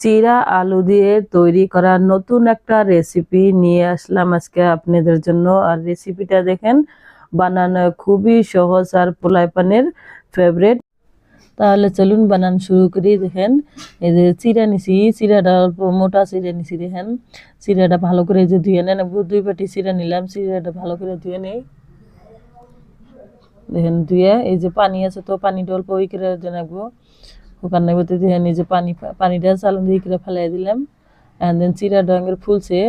চিরা আলু দিয়ে তৈরি করা নতুন একটা রেসিপি নিয়ে আসলাম আজকে আপনাদের জন্য। আর রেসিপিটা দেখেন, বানানো খুবই সহজ আর পোলাই পানের ফেভারেট তাহলে চলুন বানান শুরু করি, দেখেন। এই যে চিরা নিছি, চিরাটা অল্প মোটা চিরা নিছি, দেখেন। চিরাটা ভালো করে যে ধুয়ে নেন দুই পাটি চিরা নিলাম, চিরাটা ভালো করে ধুয়ে নেই। দেখেন, ধুয়ে, এই যে পানি আছে তো, পানিটা অল্প ওই করে জানাব ওখান নেবতে দেখেন এই যে পানি, পানিটা চালন দিয়ে করে ফেলাই দিলাম। অ্যান্ড দেন চিরা ডঙ্গের ফুলছে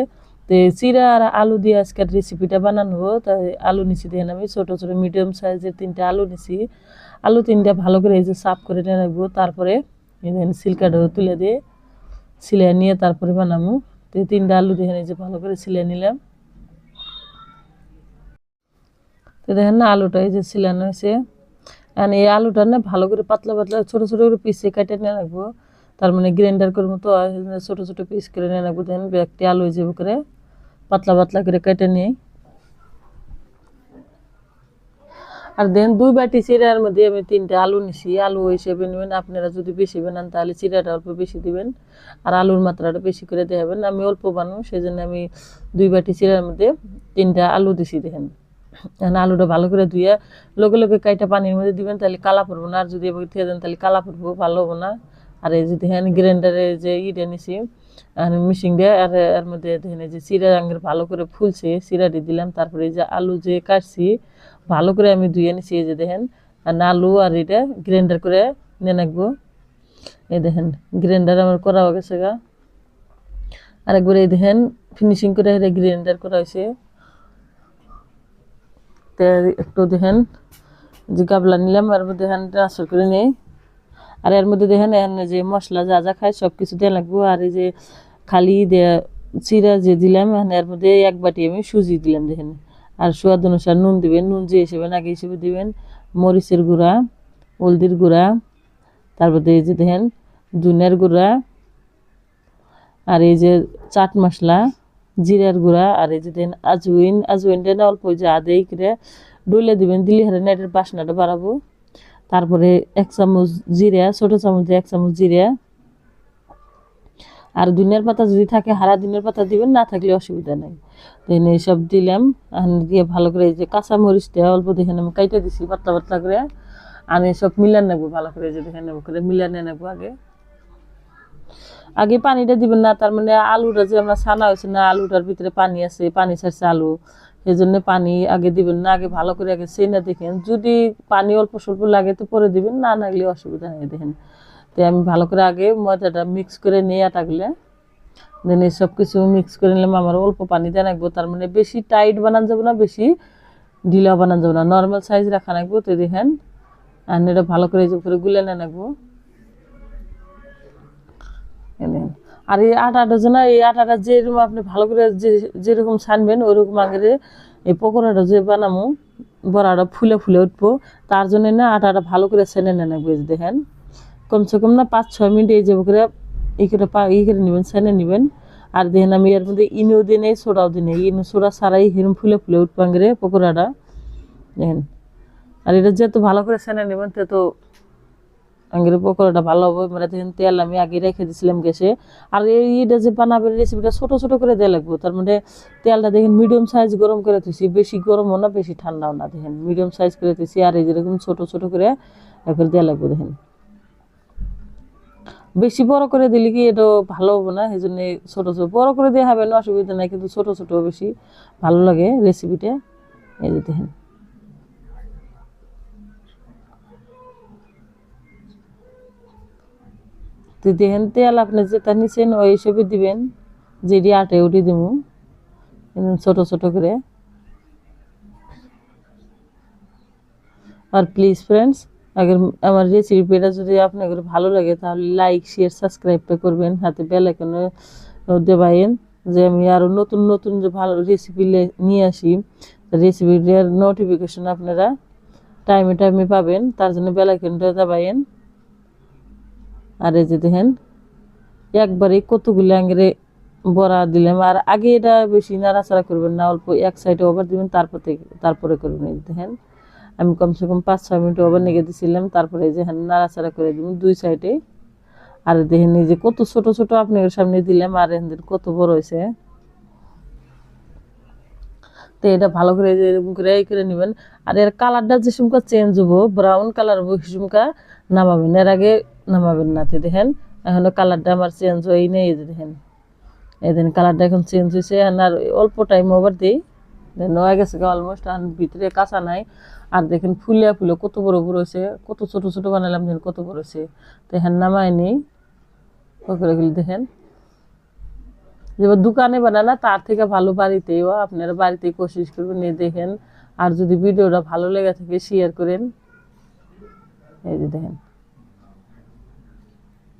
তো চিরা আর আলু দিয়ে আজকের রেসিপিটা বানানো তাই আলু নিছি দেখেন আমি ছোটো ছোটো মিডিয়াম সাইজের তিনটা আলু নিছি। আলু তিনটা ভালো করে এই যে সাফ করে নিয়ে রাখব তারপরে দেখেন তুলে দিয়ে সিলাই নিয়ে তারপরে বানাবো। তো তিনটা আলু দেখেন এই যে ভালো করে সিলাই নিলাম। তো দেখেন না, আলুটা এই যে সিলানো হয়েছে। আর এই আলুটা না ভালো করে পাতলা পাতলা ছোটো ছোটো করে পিসে কেটে নিয়ে রাখব। তার মানে গ্রাইন্ডার করে মতো ছোটো ছোটো পিস করে নিয়ে রাখব। দেখেন একটি আলু হিসেবে করে পাতলা পাতলা করে কেটে নিই আর দেন দুই বাটি চিরার মধ্যে আমি তিনটে আলু নিছি। আলু হিসেবে নেবেন। আপনারা যদি বেশি বানান তাহলে চিরাটা অল্প বেশি দিবেন। আর আলুর মাত্রাটা বেশি করে দেবেন আমি অল্প বানাবো সেই জন্য আমি দুই বাটি চিরার মধ্যে তিনটা আলু দিছি দেখেন। আলুটা ভালো করে ধুয়ে লগে লগে কাইটা পানির মধ্যে দিবেন, তাহলে কালা পড়ব না। আর যদি এবার থেকে দেন, তাহলে কালা পড়ব, ভালো হব না। আর এই যে দেখেন গ্রাইন্ডারে যে ইটা নিছি, আর মিশিং দিয়ে, আর এর মধ্যে দেখেন যে চিরা রঙের ভালো করে ফুলছে, চিরাটি দিলাম। তারপরে এই যে আলু যে কাটছি, ভালো করে আমি ধুয়ে নিছি, এই যে দেখেন। আর আলু আর এটা গ্রাইন্ডার করে নিয়ে রাখব এই দেখেন গ্রাইন্ডার আমার করা হয়ে গেছে গা। আর একবার এই দেখেন ফিনিশিং করে গ্রাইন্ডার করা হয়েছে। একটু দেখেন, যে গাবলা নিলাম এর মধ্যে দেখেন ট্রান্সফার করে নেই। আর এর মধ্যে দেখেন, এখানে যে মশলা যা যা খায় সব কিছু দেওয়া লাগবো। আর এই যে খালি দেয়া চিরা যে দিলাম, এখানে এর মধ্যে এক বাটি আমি সুজি দিলাম দেখেন। আর স্বাদ অনুসার নুন দিবেন, নুন যে হিসেবে আগে হিসেবে দিবেন। মরিচের গুঁড়া, হলদির গুঁড়া, তারপরে এই যে দেখেন, ধুনের গুঁড়া। আর এই যে চাট মশলা জিরার গুঁড়া আর এই যে দেন আজুইন আজউইনটা না অল্প যে আদেই করে ডলে দিবেন, দিলে হারে নেটের বাসনাটা বাড়াবো। তারপরে এক চামচ জিরা, ছোটো চামচ দিয়ে এক চামচ জিরা। আর দুনিয়ার পাতা যদি থাকে, হারা দিনের পাতা দিবেন, না থাকলে অসুবিধা নাই। দেন এইসব দিলাম দিয়ে ভালো করে এই যে কাঁচা মরিচটা অল্প দেখে আমি কাইটে দিছি পাতলা পাতলা করে। আনি সব মিলান নেব, ভালো করে যে দেখে নেব করে মিলানে নেব আগে। আগে পানিটা দিবেন না, তার মানে আলুটা যে আমরা ছানা হয়েছে না, আলুটার ভিতরে পানি আছে, পানি ছাড়ছে আলু। সেই জন্য পানি আগে দিবেন না, আগে ভালো করে আগে না দেখেন। যদি পানি অল্প স্বল্প লাগে তো পরে দিবেন, না লাগলে অসুবিধা নেই দেখেন। তো আমি ভালো করে আগে ময়দাটা মিক্স করে নিয়ে আটাগুলে। দেন এই সব কিছু মিক্স করে নিলাম, আমার অল্প পানি দিয়ে রাখব, তার মানে বেশি টাইট বানান যাব না, বেশি ঢিলা বানান যাব না। নর্মাল সাইজ রাখা রাখব, তো দেখেন। আর এটা ভালো করে যে উপরে গুলে নিয়ে রাখব। আর এই আটাটা যে না, এই আটাটা যেরকম আপনি ভালো করে যে, যেরকম ছানবেন ওইরকম আগে এই পকোড়াটা যে বানামো, বড়াটা ফুলে ফুলে উঠবো, তার জন্য না আটাটা ভালো করে ছেনে নেন বুঝে দেখেন। কমসে কম না পাঁচ, ছয় মিনিট এই যাব করে ই করে পা, ই করে নেবেন, ছেনে নেবেন। আর দেখেন আমি এর মধ্যে ইনুও দিয়ে নেই, সোডাও দিয়ে নেই। ইনু, সোডা সারাই হিরম ফুলে ফুলে উঠবো আগে পকোড়াটা। দেখেন। আর এটা যেহেতু ভালো করে ছেনে নেবেন তো আঙ্গের পকোড়াটা ভালো হবে মানে দেখেন তেল আমি আগে রেখে দিয়েছিলাম গ্যাসে। আর এইটা যে বানাবেন রেসিপিটা ছোটো ছোটো করে দেওয়া লাগবো, তার মধ্যে তেলটা দেখেন মিডিয়াম সাইজ গরম করে তুইছি বেশি গরমও না, বেশি ঠান্ডাও না, দেখেন মিডিয়াম সাইজ করে তুইছি আর এই যেরকম ছোটো ছোটো করে এখন দেওয়া লাগবো, দেখেন। বেশি বড় করে দিলে কি এটা ভালো হবে না? সেই জন্য ছোটো ছোটো, বড় করে দেওয়া হবে না, অসুবিধা নাই, কিন্তু ছোটো ছোটো বেশি ভালো লাগে রেসিপিটা এই যে দেখেন। তো দেখেন তেল আপনি যেটা নিচ্ছেন ওই হিসেবে দিবেন যেটি আটে উঠে দিব ছোট ছোট করে। আর প্লিজ ফ্রেন্ডস আগের আমার রেসিপিটা যদি আপনাদের ভালো লাগে, তাহলে লাইক শেয়ার সাবস্ক্রাইবটা করবেন। হাতে বেল আইকনে দেবাইন যে আমি আরও নতুন নতুন যে ভালো রেসিপি নিয়ে আসি রেসিপিটার নোটিফিকেশন আপনারা টাইমে টাইমে পাবেন। তার জন্য বেল আইকনটা দেবাইন আর এই যে দেখেন, একবারে কতগুলো আঙ্গেরে বড়া দিলাম। আর আগে এটা বেশি নাড়াচাড়া করবেন না, অল্প এক সাইডে ওভার দিবেন, তারপর থেকে তারপরে করবেন দেখেন। আমি কমসে কম পাঁচ, ছয় মিনিট ওভার নেগে দিয়েছিলাম তারপরে যে হ্যাঁ নাড়াচাড়া করে দিবেন দুই সাইডে আর দেখেন এই যে কত ছোট ছোট আপনার সামনে দিলাম, আর এদের কত বড় হয়েছে। তো এটা ভালো করে এরকম করে এই করে নেবেন। আর এর কালারটা যে সুমকা চেঞ্জ হব ব্রাউন কালার হব, সুমকা নামাবেন। এর আগে নামাবেন না দেখেন, এখনও কালারটা আমার চেঞ্জ হয়ে নেই, এই যে দেখেন। এই কালারটা এখন চেঞ্জ হয়েছে আর অল্প টাইম ওভার দিই। দেন হয়ে গেছে অলমোস্ট আর ভিতরে কাঁচা নাই। আর দেখেন, ফুলিয়া ফুলে কত বড় বড় হয়েছে কত ছোট ছোট বানালাম, দেখেন কত বড় হয়েছে তো হ্যাঁ নেই। দেখেন। যেবার দোকানে বানানা তার থেকে ভালো বাড়িতেও আপনারা বাড়িতেই কোশিশ করবেন নিয়ে দেখেন। আর যদি ভিডিওটা ভালো লেগে থাকে শেয়ার করেন। এই যে দেখেন।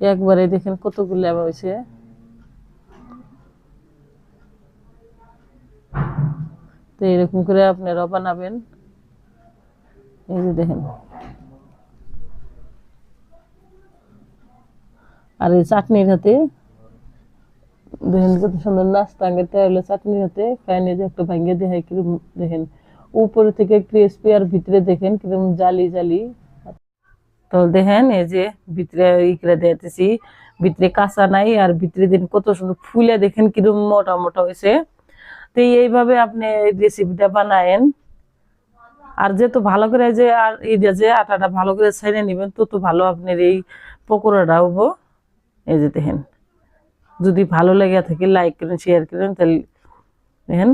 একবারে দেখেন কতগুলো হয়েছে। তো এরকম করে আপনারাও বানাবেন। এই যে দেখেন। আর এই চাটনির হাতে দেখেন কত সুন্দর নাস্তা আগে হলো চাটনির হাতে। খাইনি যে একটা ভাঙ্গে দেখায় কীরকম দেখেন। উপরে থেকে ক্রিসপি আর ভিতরে দেখেন কীরকম জালি জালি। তো দেখেন এই যে ভিতরে ই করে দিতেছি, ভিতরে কাঁচা নাই আর ভিতরে দিন কত সুন্দর ফুলে দেখেন কীরকম মোটা মোটা হয়েছে তো এইভাবে আপনি রেসিপিটা বানায়েন। আর যেহেতু ভালো করে যে আর এই যে আটাটা ভালো করে ছেড়ে নেবেন, তত ভালো আপনার এই পকোড়াটা হব এই যে দেখেন, যদি ভালো লেগে থাকে লাইক করেন শেয়ার করেন, তাহলে দেখেন